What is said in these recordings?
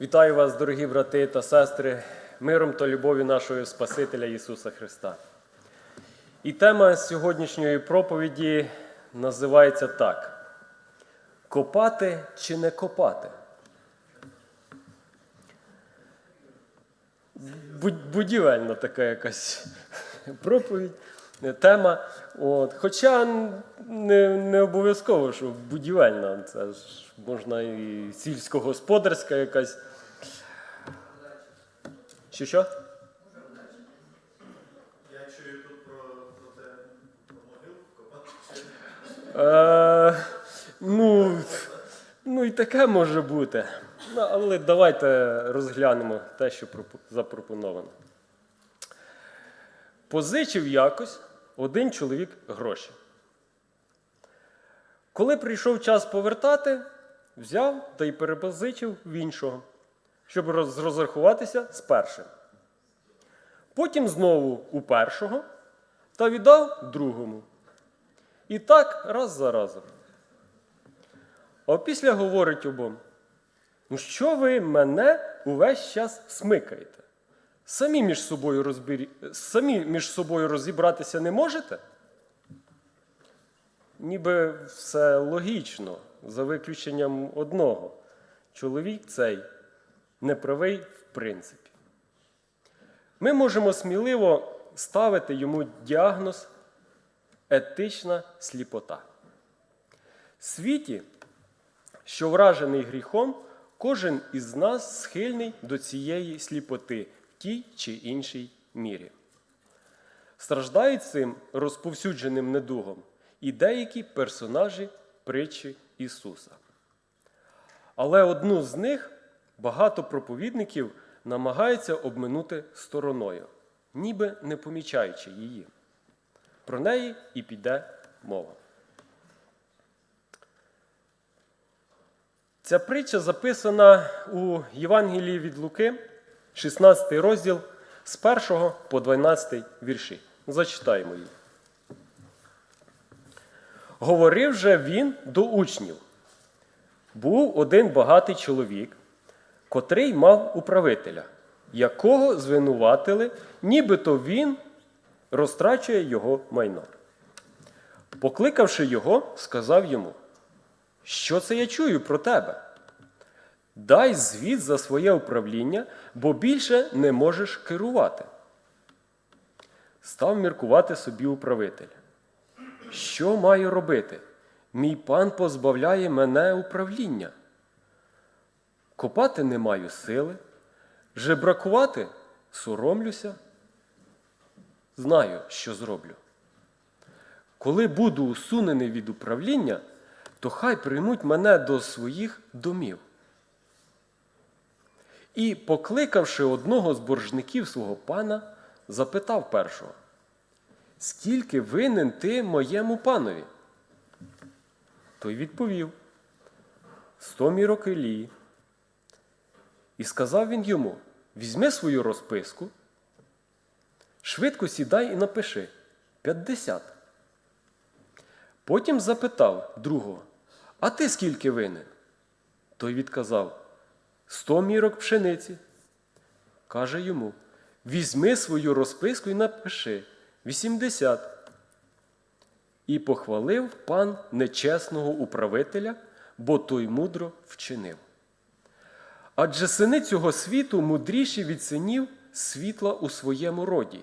Вітаю вас, дорогі брати та сестри, миром та любов'ю нашого Спасителя Ісуса Христа. І тема сьогоднішньої проповіді називається так: Копати чи не копати? Будівельна така якась проповідь, тема. От. Хоча не, не обов'язково, що будівельна, це ж можна і сільськогосподарська якась. Що що? Я чую тут про, те, про могилку копати. Е, ну, ну і таке може бути. Ну, але давайте розглянемо те, що запропоновано. Позичив якось один чоловік гроші. Коли прийшов час повертати, взяв та й перепозичив в іншого, щоб розрахуватися з першим. Потім знову у першого та віддав другому. І так раз за разом. А після говорить обом: ну що ви мене увесь час смикаєте? Самі між собою розбірі... самі між собою розібратися не можете? Ніби все логічно, за виключенням одного. Чоловік цей неправий в принципі. Ми можемо сміливо ставити йому діагноз етична сліпота. В світі, що вражений гріхом, кожен із нас схильний до цієї сліпоти тій чи іншій мірі. Страждають цим розповсюдженим недугом і деякі персонажі притчі Ісуса. Але одну з них багато проповідників намагаються обминути стороною, ніби не помічаючи її. Про неї і піде мова. Ця притча записана у Євангелії від Луки, 16 розділ з 1 по 12 вірші. Зачитаємо її. Говорив же він до учнів. Був один багатий чоловік, котрий мав управителя, якого звинуватили, нібито він розтрачує його майно. Покликавши його, сказав йому: Що це я чую про тебе? Дай звіт за своє управління, бо більше не можеш керувати. Став міркувати собі управитель. Що маю робити? Мій пан позбавляє мене управління. Копати не маю сили, жебракувати соромлюся. Знаю, що зроблю. Коли буду усунений від управління, то хай приймуть мене до своїх домів. І, покликавши одного з боржників свого пана, запитав першого: Скільки винен ти моєму панові? Той відповів: Сто мірок Елії. І сказав він йому: Візьми свою розписку, швидко сідай і напиши 50. Потім запитав другого: А ти скільки винен? Той відказав: Сто мірок пшениці. Каже йому: Візьми свою розписку і напиши 80. І похвалив пан нечесного управителя, бо той мудро вчинив. Адже сини цього світу мудріші від синів світла у своєму роді.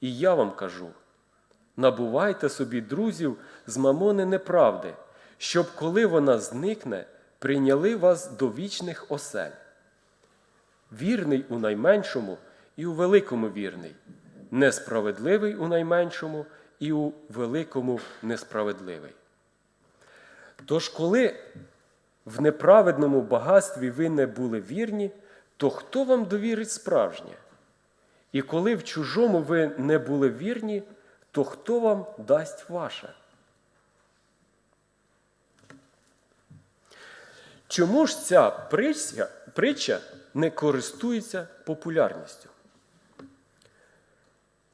І я вам кажу: набувайте собі друзів з мамони неправди, щоб коли вона зникне, прийняли вас до вічних осель. Вірний у найменшому і у великому вірний, несправедливий у найменшому і у великому несправедливий. Тож, коли в неправедному багатстві ви не були вірні, то хто вам довірить справжнє? І коли в чужому ви не були вірні, то хто вам дасть ваше? Чому ж ця притча, притча не користується популярністю?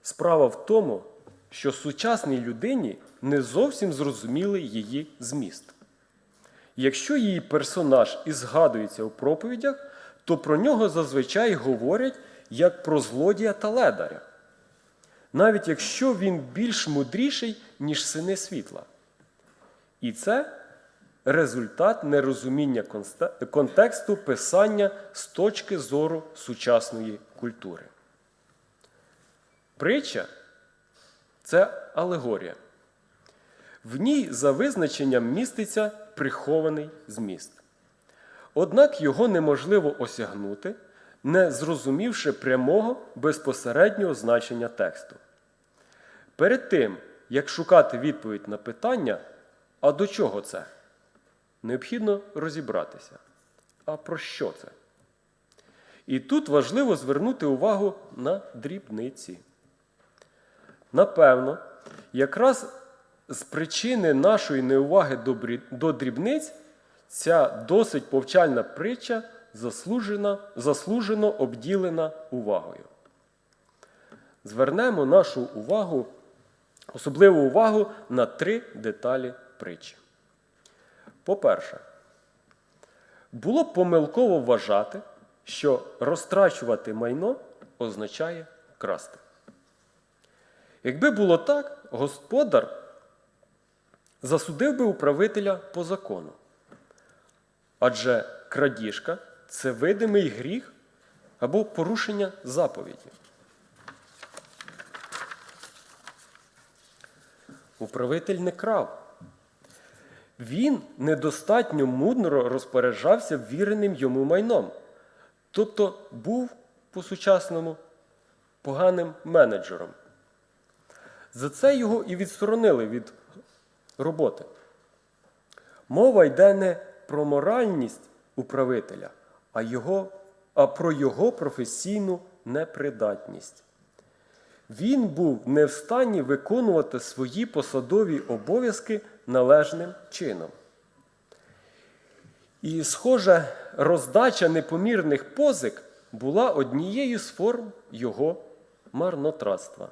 Справа в тому, що сучасній людині не зовсім зрозуміли її зміст. Якщо її персонаж і згадується у проповідях, то про нього зазвичай говорять як про злодія та ледаря, навіть якщо він більш мудріший, ніж сини світла. І це результат нерозуміння контексту писання з точки зору сучасної культури. Притча це алегорія. В ній за визначенням міститься прихований зміст. Однак його неможливо осягнути, не зрозумівши прямого безпосереднього значення тексту. Перед тим, як шукати відповідь на питання, а до чого це? Необхідно розібратися. А про що це? І тут важливо звернути увагу на дрібниці. Напевно, якраз з причини нашої неуваги до дрібниць ця досить повчальна притча заслужена, заслужено обділена увагою. Звернемо нашу увагу, особливу увагу на три деталі притчі. По-перше, було б помилково вважати, що розтрачувати майно означає красти. Якби було так, господар засудив би управителя по закону. Адже крадіжка це видимий гріх або порушення заповіді. Управитель не крав. Він недостатньо мудро розпоряджався віреним йому майном, тобто був по-сучасному поганим менеджером. За це його і відсторонили від роботи. Мова йде не про моральність управителя, а, його, а про його професійну непридатність. Він був не в стані виконувати свої посадові обов'язки належним чином. І, схоже, роздача непомірних позик була однією з форм його марнотратства.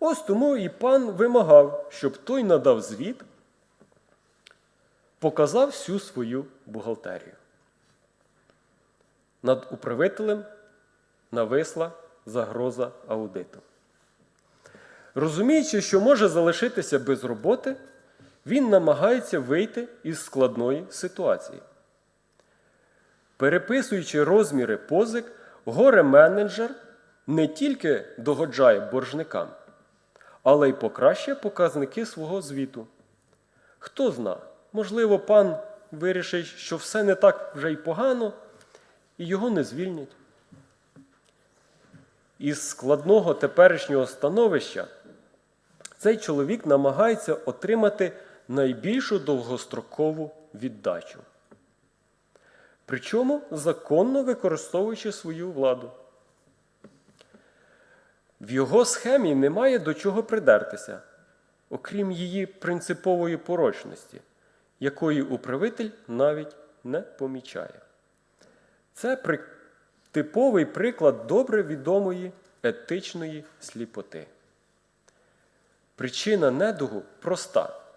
Ось тому і пан вимагав, щоб той надав звіт, показав всю свою бухгалтерію. Над управителем нависла загроза аудиту. Розуміючи, що може залишитися без роботи, він намагається вийти із складної ситуації. Переписуючи розміри позик, горе-менеджер не тільки догоджає боржникам, але й покращує показники свого звіту. Хто зна, можливо, пан вирішить, що все не так вже й погано, і його не звільнять. Із складного теперішнього становища цей чоловік намагається отримати найбільшу довгострокову віддачу. Причому законно використовуючи свою владу. В його схемі немає до чого придертися, окрім її принципової порочності, якої управитель навіть не помічає. Це при... типовий приклад добре відомої етичної сліпоти. Причина недугу проста.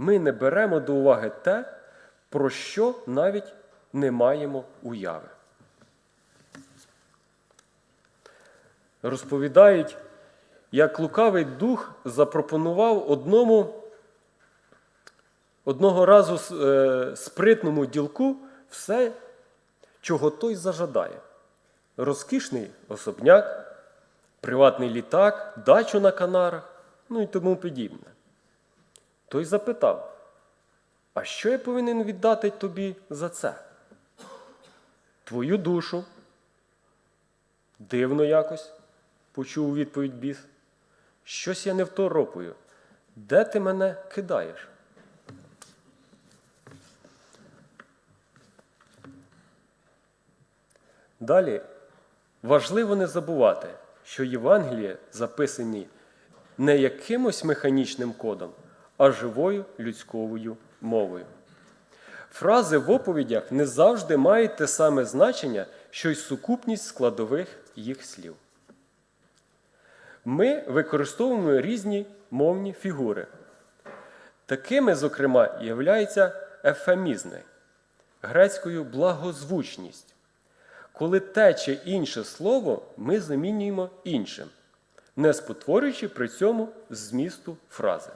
Ми не беремо до уваги те, про що навіть не маємо уяви. Розповідають, як лукавий дух запропонував одному одного разу е, спритному ділку все, чого той зажадає. Розкішний особняк, приватний літак, дачу на Канарах, ну і тому подібне. Той запитав, а що я повинен віддати тобі за це? Твою душу. Дивно якось, почув у відповідь біс. Щось я не второпую. Де ти мене кидаєш? Далі важливо не забувати, що Євангеліє записані не якимось механічним кодом, а живою людською мовою. Фрази в оповідях не завжди мають те саме значення, що й сукупність складових їх слів. Ми використовуємо різні мовні фігури. Такими, зокрема, являються ефемізми, грецькою благозвучність. Коли те чи інше слово ми замінюємо іншим, не спотворюючи при цьому змісту фрази.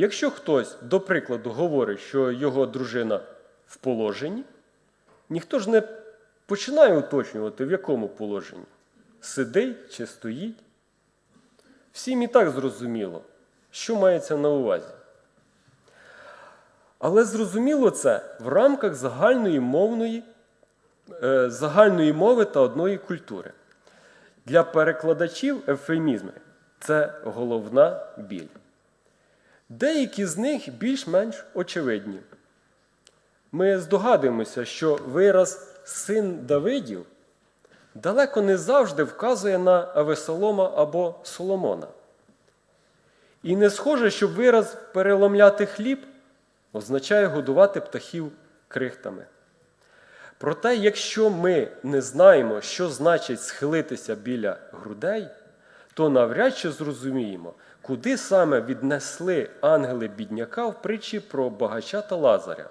Якщо хтось, до прикладу, говорить, що його дружина в положенні, ніхто ж не починає уточнювати, в якому положенні сидить чи стоїть. Всім і так зрозуміло, що мається на увазі. Але зрозуміло це в рамках загальної мовної, е, загальної мови та одної культури. Для перекладачів ефемізми це головна біль. Деякі з них більш-менш очевидні. Ми здогадуємося, що вираз син Давидів далеко не завжди вказує на Авесолома або Соломона. І не схоже, що вираз переломляти хліб означає годувати птахів крихтами. Проте, якщо ми не знаємо, що значить схилитися біля грудей, то навряд чи зрозуміємо, куди саме віднесли ангели бідняка в притчі про багача та Лазаря,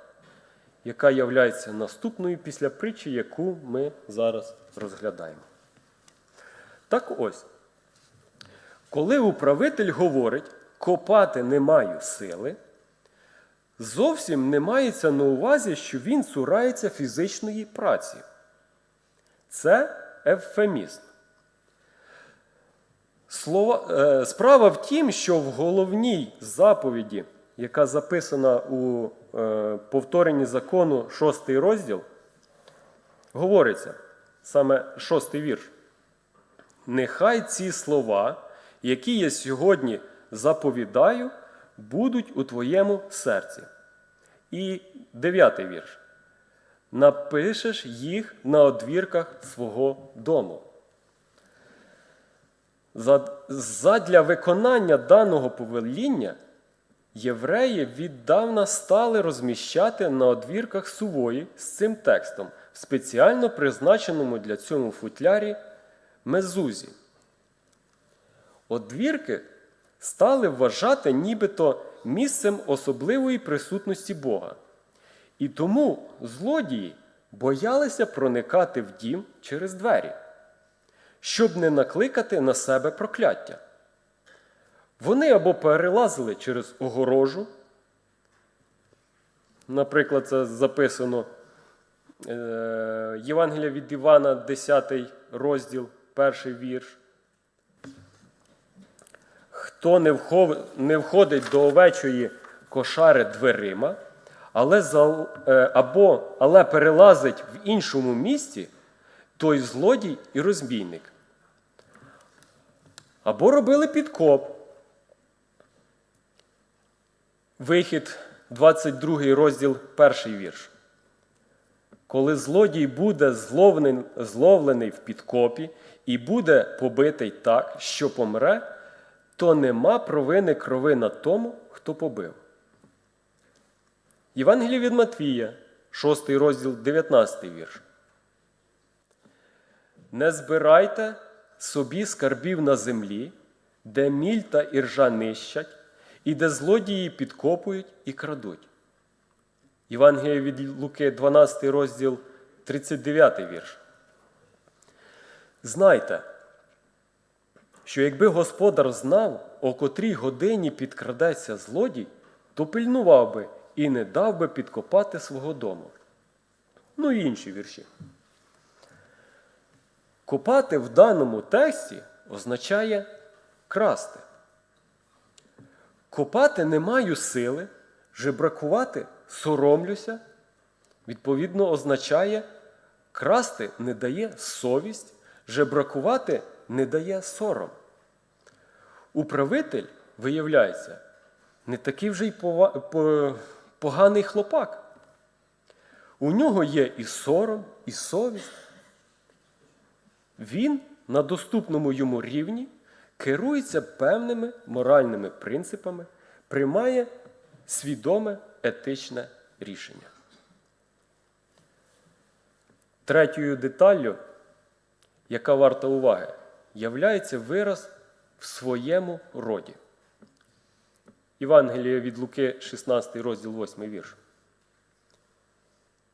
яка являється наступною після притчі, яку ми зараз розглядаємо. Так ось, коли управитель говорить, копати не маю сили, зовсім не мається на увазі, що він цурається фізичної праці. Це евфемізм. Слова, е, справа в тім, що в головній заповіді, яка записана у е, повторенні закону, шостий розділ, говориться саме шостий вірш. Нехай ці слова, які я сьогодні заповідаю, будуть у твоєму серці. І дев'ятий вірш. Напишеш їх на одвірках свого дому. За- Задля виконання даного повеління євреї віддавна стали розміщати на одвірках сувої з цим текстом в спеціально призначеному для цього футлярі мезузі. Одвірки стали вважати нібито місцем особливої присутності Бога. І тому злодії боялися проникати в дім через двері, щоб не накликати на себе прокляття. Вони або перелазили через огорожу. Наприклад, це записано е, Євангелія від Івана, 10 розділ, перший вірш. Хто не входить до овечої кошари дверима, але, е, або, але перелазить в іншому місці, той злодій і розбійник. Або робили підкоп. Вихід, 22 розділ, перший вірш. Коли злодій буде зловлений, в підкопі і буде побитий так, що помре, то нема провини крови на тому, хто побив. Євангеліє від Матвія, 6 розділ, 19 вірш. Не збирайте собі скарбів на землі, де міль та іржа нищать, і де злодії підкопують і крадуть. Євангеліє від Луки, 12 розділ, 39 вірш. Знайте, що якби господар знав, о котрій годині підкрадеться злодій, то пильнував би і не дав би підкопати свого дому. Ну і інші вірші. Копати в даному тексті означає красти. Копати не маю сили, жебракувати соромлюся, відповідно, означає красти не дає совість, жебракувати не дає сором. Управитель, виявляється, не такий вже й поганий хлопак. У нього є і сором, і совість. Він на доступному йому рівні керується певними моральними принципами, приймає свідоме етичне рішення. Третьою деталлю, яка варта уваги, являється вираз в своєму роді. Євангеліє від Луки, 16 розділ 8 вірш.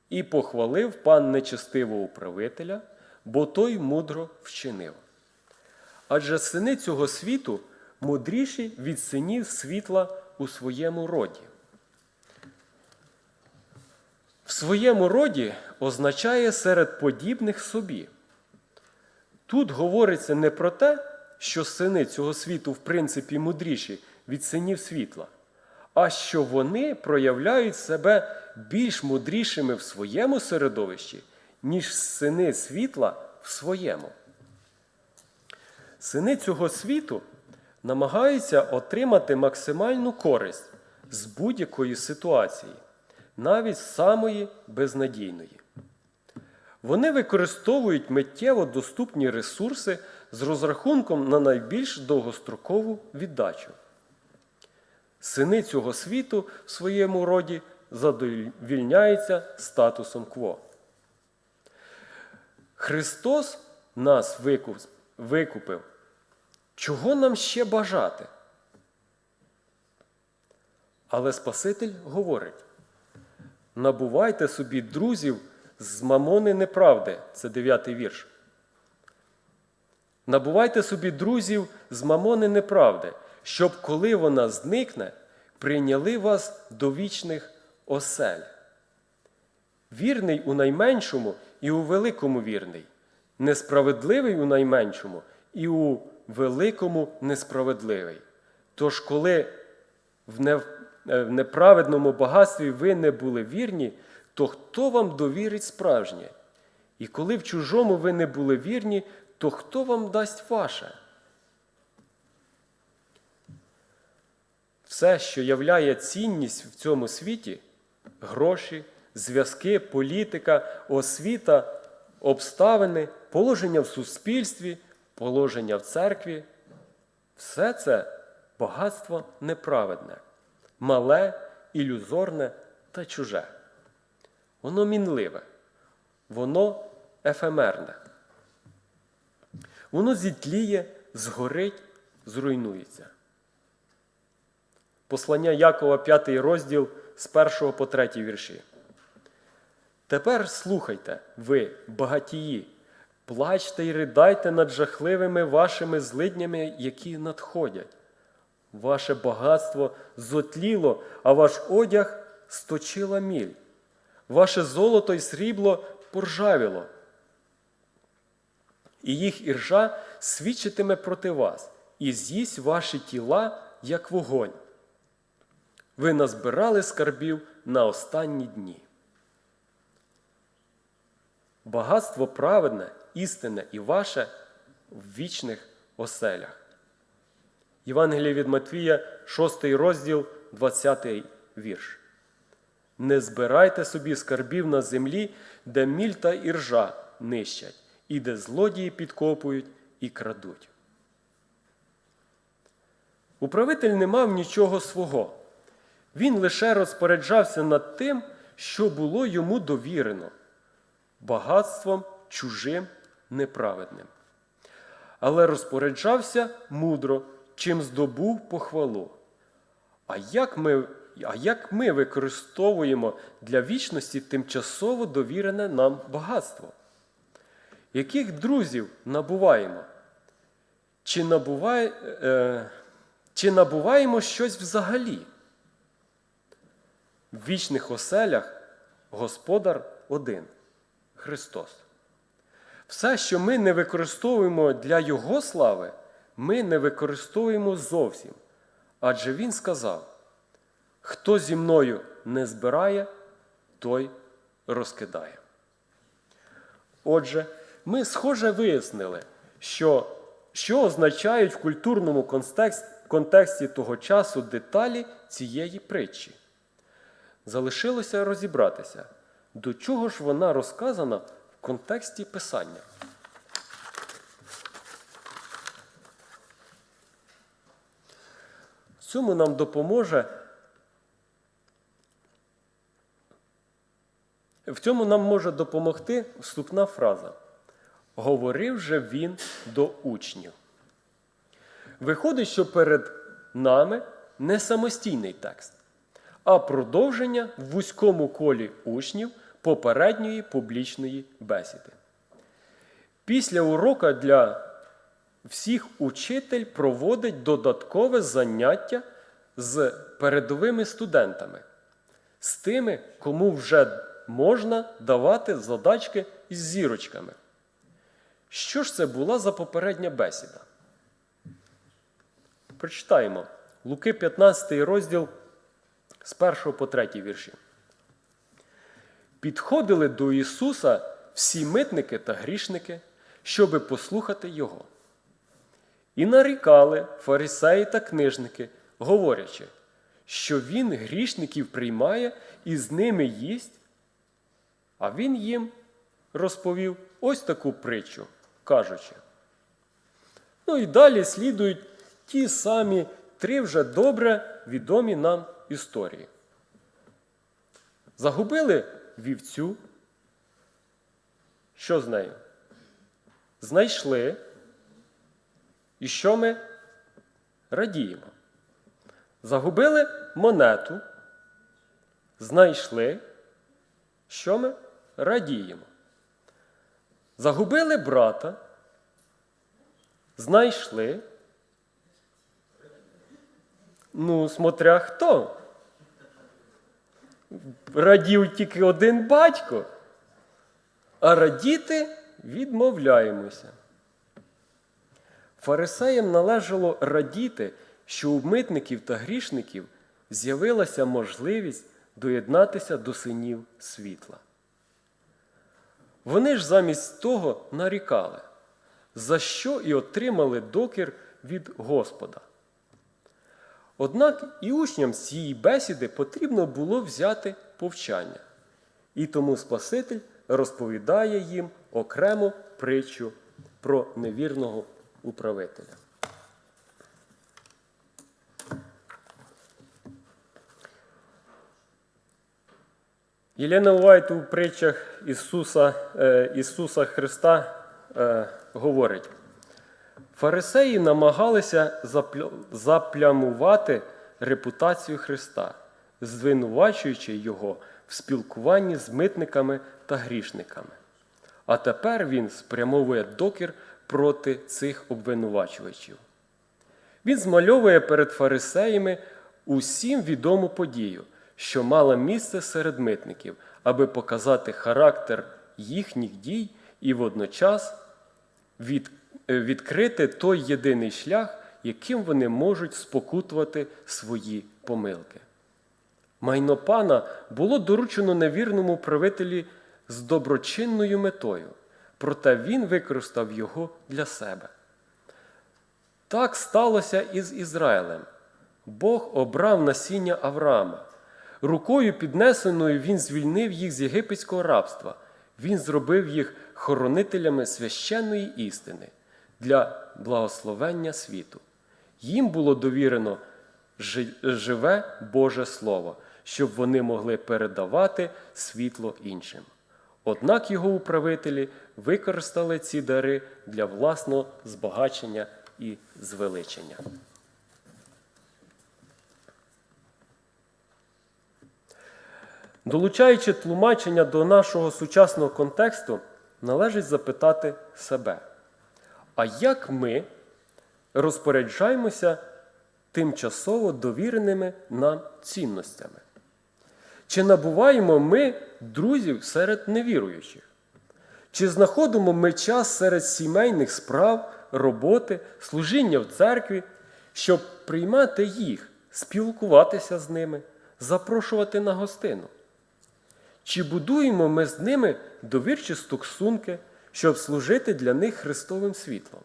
І похвалив пан нечестивого управителя, бо той мудро вчинив. Адже сини цього світу мудріші від синів світла у своєму роді. В своєму роді означає серед подібних собі. Тут говориться не про те, що сини цього світу в принципі мудріші від синів світла, а що вони проявляють себе більш мудрішими в своєму середовищі, ніж сини світла в своєму. Сини цього світу намагаються отримати максимальну користь з будь-якої ситуації, навіть самої безнадійної. Вони використовують миттєво доступні ресурси з розрахунком на найбільш довгострокову віддачу. Сини цього світу в своєму роді задовільняються статусом кво. Христос нас викупив. Чого нам ще бажати? Але Спаситель говорить: набувайте собі друзів з мамони неправди. Це дев'ятий вірш. Набувайте собі друзів з мамони неправди, щоб коли вона зникне, прийняли вас до вічних осель. Вірний у найменшому і у великому вірний, несправедливий у найменшому і у великому несправедливий. Тож, коли е, в неправедному багатстві ви не були вірні, то хто вам довірить справжнє? І коли в чужому ви не були вірні, то хто вам дасть ваше? Все, що являє цінність в цьому світі гроші, зв'язки, політика, освіта, обставини, положення в суспільстві, положення в церкві, все це багатство неправедне, мале, ілюзорне та чуже. Воно мінливе, воно ефемерне. Воно зітліє, згорить, зруйнується. Послання Якова, 5 розділ з 1 по 3 вірші. Тепер слухайте, ви, багатії, плачте й ридайте над жахливими вашими злиднями, які надходять. Ваше багатство зотліло, а ваш одяг сточила міль. Ваше золото й срібло поржавіло. І їх іржа свідчитиме проти вас, і з'їсть ваші тіла, як вогонь. Ви назбирали скарбів на останні дні. Багатство праведне, істинне і ваше в вічних оселях. Євангеліє від Матвія, 6 розділ, 20 вірш. Не збирайте собі скарбів на землі, де міль та іржа нищать, і де злодії підкопують і крадуть. Управитель не мав нічого свого. Він лише розпоряджався над тим, що було йому довірено, багатством чужим неправедним. Але розпоряджався мудро, чим здобув похвалу. А як ми, а як ми використовуємо для вічності тимчасово довірене нам багатство? Яких друзів набуваємо? Чи, набуває, е, чи набуваємо щось взагалі? В вічних оселях Господар один Христос. Все, що ми не використовуємо для Його слави, ми не використовуємо зовсім. Адже Він сказав: хто зі мною не збирає, той розкидає. Отже, ми схоже вияснили, що, що означають в культурному контексті, контексті того часу деталі цієї притчі. Залишилося розібратися, до чого ж вона розказана в контексті Писання. В цьому нам допоможе. В цьому нам може допомогти вступна фраза. Говорив же він до учнів. Виходить, що перед нами не самостійний текст, а продовження в вузькому колі учнів попередньої публічної бесіди. Після урока для всіх учитель проводить додаткове заняття з передовими студентами, з тими, кому вже можна давати задачки із зірочками. Що ж це була за попередня бесіда? Прочитаємо Луки 15 розділ з 1 по 3 вірші. Підходили до Ісуса всі митники та грішники, щоби послухати Його. І нарікали фарисеї та книжники, говорячи, що Він грішників приймає і з ними їсть. А Він їм розповів ось таку притчу, кажучи. Ну і далі слідують ті самі три вже добре відомі нам історії. Загубили вівцю. Що з нею? Знайшли. І що ми радіємо? Загубили монету. Знайшли. Що ми радіємо? Загубили брата. Знайшли. Ну, смотря хто. Радів тільки один батько, а радіти відмовляємося. Фарисеям належало радіти, що у митників та грішників з'явилася можливість доєднатися до синів світла. Вони ж замість того нарікали, за що і отримали докір від Господа. Однак і учням з цієї бесіди потрібно було взяти повчання. І тому Спаситель розповідає їм окрему притчу про невірного управителя. Єлена Уайт у притчах Ісуса, е, Ісуса Христа е, говорить, фарисеї намагалися заплямувати репутацію Христа, звинувачуючи Його в спілкуванні з митниками та грішниками. А тепер він спрямовує докір проти цих обвинувачувачів. Він змальовує перед фарисеями усім відому подію, що мала місце серед митників, аби показати характер їхніх дій і водночас від, е, відкрити той єдиний шлях, яким вони можуть спокутувати свої помилки. Майно пана було доручено невірному правителі з доброчинною метою, проте він використав його для себе. Так сталося і з Ізраїлем. Бог обрав насіння Авраама. Рукою піднесеною він звільнив їх з єгипетського рабства. Він зробив їх хоронителями священної істини для благословення світу. Їм було довірено живе Боже Слово, щоб вони могли передавати світло іншим. Однак його управителі використали ці дари для власного збагачення і звеличення. Долучаючи тлумачення до нашого сучасного контексту, належить запитати себе, а як ми розпоряджаємося тимчасово довіреними нам цінностями? Чи набуваємо ми друзів серед невіруючих? Чи знаходимо ми час серед сімейних справ, роботи, служіння в церкві, щоб приймати їх, спілкуватися з ними, запрошувати на гостину? Чи будуємо ми з ними довірчі стосунки, щоб служити для них Христовим світлом?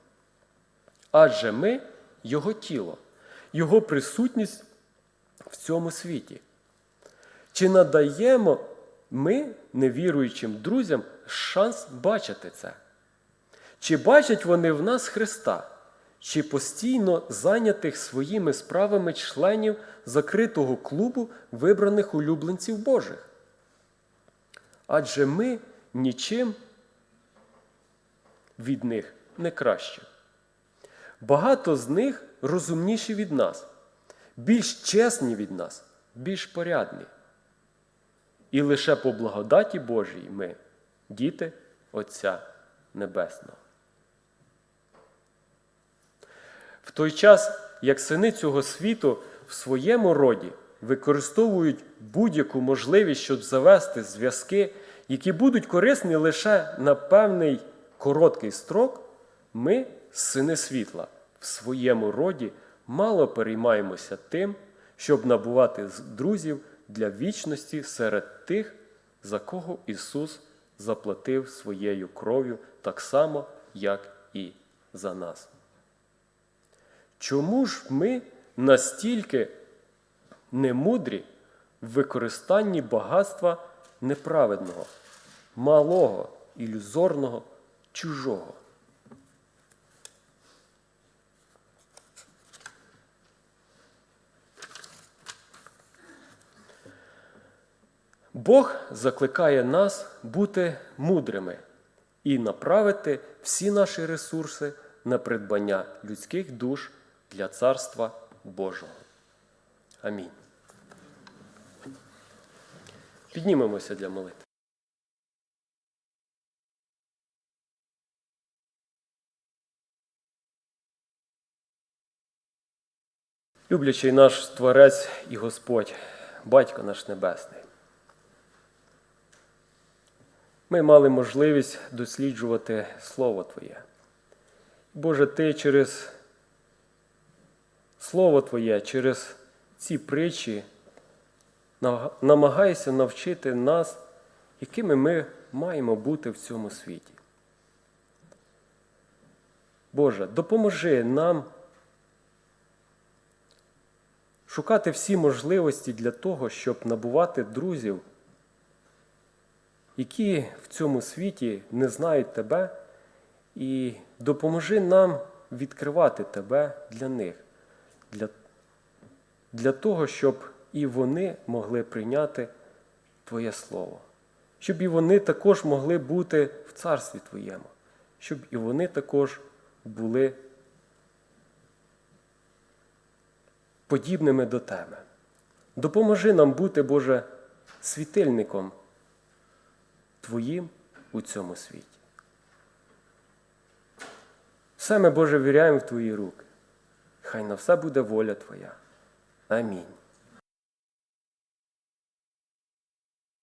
Адже ми Його тіло, Його присутність в цьому світі. Чи надаємо ми невіруючим друзям шанс бачити це? Чи бачать вони в нас Христа, чи постійно зайнятих своїми справами членів закритого клубу вибраних улюбленців Божих? Адже ми нічим від них не краще. Багато з них розумніші від нас. більш чесні від нас, більш порядні. І лише по благодаті Божій ми, діти Отця Небесного. В той час, як сини цього світу в своєму роді використовують будь-яку можливість, щоб завести зв'язки, які будуть корисні лише на певний короткий строк, ми, сини світла, в своєму роді мало переймаємося тим, щоб набувати друзів для вічності серед тих, за кого Ісус заплатив своєю кров'ю так само, як і за нас. Чому ж ми настільки немудрі в використанні багатства неправедного, малого, ілюзорного, чужого? Бог закликає нас бути мудрими і направити всі наші ресурси на придбання людських душ для Царства Божого. Амінь. Піднімемося для молитви. Люблячий наш Творець і Господь, Батько наш Небесний. Ми мали можливість досліджувати Слово Твоє. Боже, Ти через Слово Твоє, через ці притчі намагаєшся навчити нас, якими ми маємо бути в цьому світі. Боже, допоможи нам шукати всі можливості для того, щоб набувати друзів, які в цьому світі не знають Тебе, і допоможи нам відкривати Тебе для них, для, для того, щоб і вони могли прийняти Твоє Слово, щоб і вони також могли бути в Царстві Твоєму, щоб і вони також були подібними до Тебе. Допоможи нам бути, Боже, світильником Твоїм у цьому світі. Все ми, Боже, віряємо в Твої руки. Хай на все буде воля Твоя. Амінь.